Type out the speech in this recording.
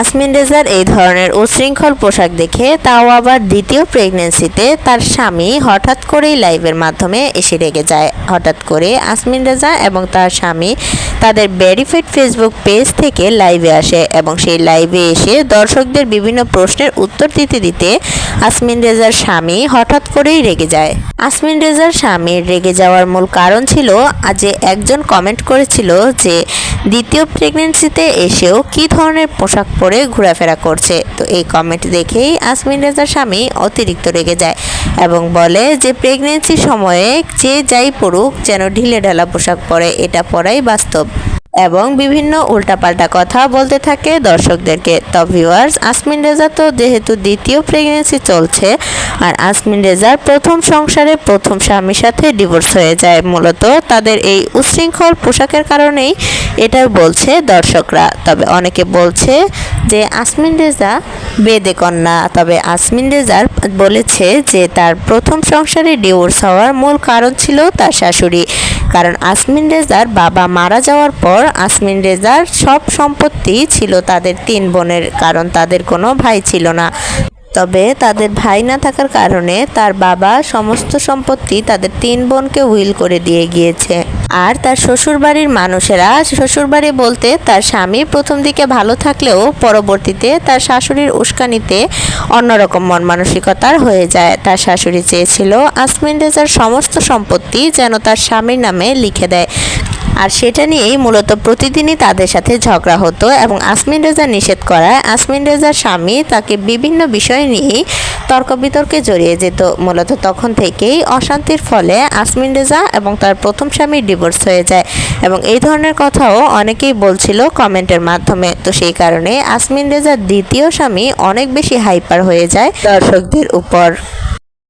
আসমিন রেজার এই ধরনের উচ্ছৃঙ্খল পোশাক দেখে তাও আবার দ্বিতীয় প্রেগনেন্সিতে তার স্বামী হঠাৎ করেই লাইভের মাধ্যমে এসে রেগে যায়। হঠাৎ করে আসমিন রেজা এবং তার স্বামী তাদের ভেরিফাইড ফেসবুক পেজ থেকে লাইভে আসে এবং সেই লাইভে এসে দর্শকদের বিভিন্ন প্রশ্নের উত্তর দিতে দিতে আসমিন রেজার স্বামী হঠাৎ করেই রেগে যায়। আসমিন রেজার স্বামীর রেগে যাওয়ার মূল কারণ ছিল, আজ একজন কমেন্ট করেছিল যে দ্বিতীয় প্রেগনেন্সিতে এসেও কি ধরনের পোশাক পরে ঘোরাফেরা করছে? তো এই কমেন্ট দেখেই আসমিন রেজার স্বামী অতিরিক্ত রেগে যায় এবং বলে যে প্রেগনেন্সি সময়ে যে যাই পড়ুক, যেন ঢিলে ঢালা পোশাক পরে, এটা পরাই বাস্তব। এবং বিভিন্ন উল্টাপাল্টা কথা বলতে থাকে দর্শকদেরকে। তো ভিউয়ার্স আসমিন রেজা তো যেহেতু দ্বিতীয় প্রেগনেন্সি চলছে, আর আসমিন রেজার প্রথম সংসারে প্রথম স্বামীর সাথে ডিভোর্স হয়ে যায়। মূলত তাদের এই উচ্ছৃঙ্খল পোশাকের কারণেই এটা বলছে দর্শকরা। তবে অনেকে বলছে যে আসমিন রেজা বেদে কন্যা। তবে আসমিন রেজার বলেছে যে তার প্রথম সংসারে ডিভোর্স হওয়ার মূল কারণ ছিল তার শাশুড়ি। কারণ আসমিন রেজার বাবা মারা যাওয়ার পর আসমিন রেজার সব সম্পত্তি ছিল তাদের তিন বোনের, কারণ তাদের কোনো ভাই ছিল না। তবে তাদের ভাই না থাকার কারণে তার বাবা সমস্ত সম্পত্তি তাদের তিন বোনকে উইল করে দিয়ে গিয়েছে। আর তার শ্বশুরবাড়ির মানুষেরা শ্বশুরবাড়ি বলতে তার স্বামী প্রথম দিকে ভালো থাকলেও পরবর্তীতে তার শাশুড়ির উস্কানিতে অন্যরকম মন মানসিকতার হয়ে যায়। তার শাশুড়ি চেয়েছিল আসমিন রেজার সমস্ত সম্পত্তি যেন তার স্বামীর নামে লিখে দেয়। আর সেটা নিয়েই মূলত প্রতিদিনই তাদের সাথে ঝগড়া হতো এবং আসমিন রেজা নিষেধ করায়। আসমিন রেজার স্বামী তাকে বিভিন্ন বিষয় নিয়েই তর্ক বিতর্কে জড়িয়ে যেত। মূলত তখন থেকেই অশান্তির ফলে আসমিন রেজা এবং তার প্রথম স্বামীর ডিভোর্স হয়ে যায় এবং এই ধরনের কথাও অনেকেই বলছিল কমেন্টের মাধ্যমে। তো সেই কারণে আসমিন রেজার দ্বিতীয় স্বামী অনেক বেশি হাইপার হয়ে যায় দর্শকদের উপর।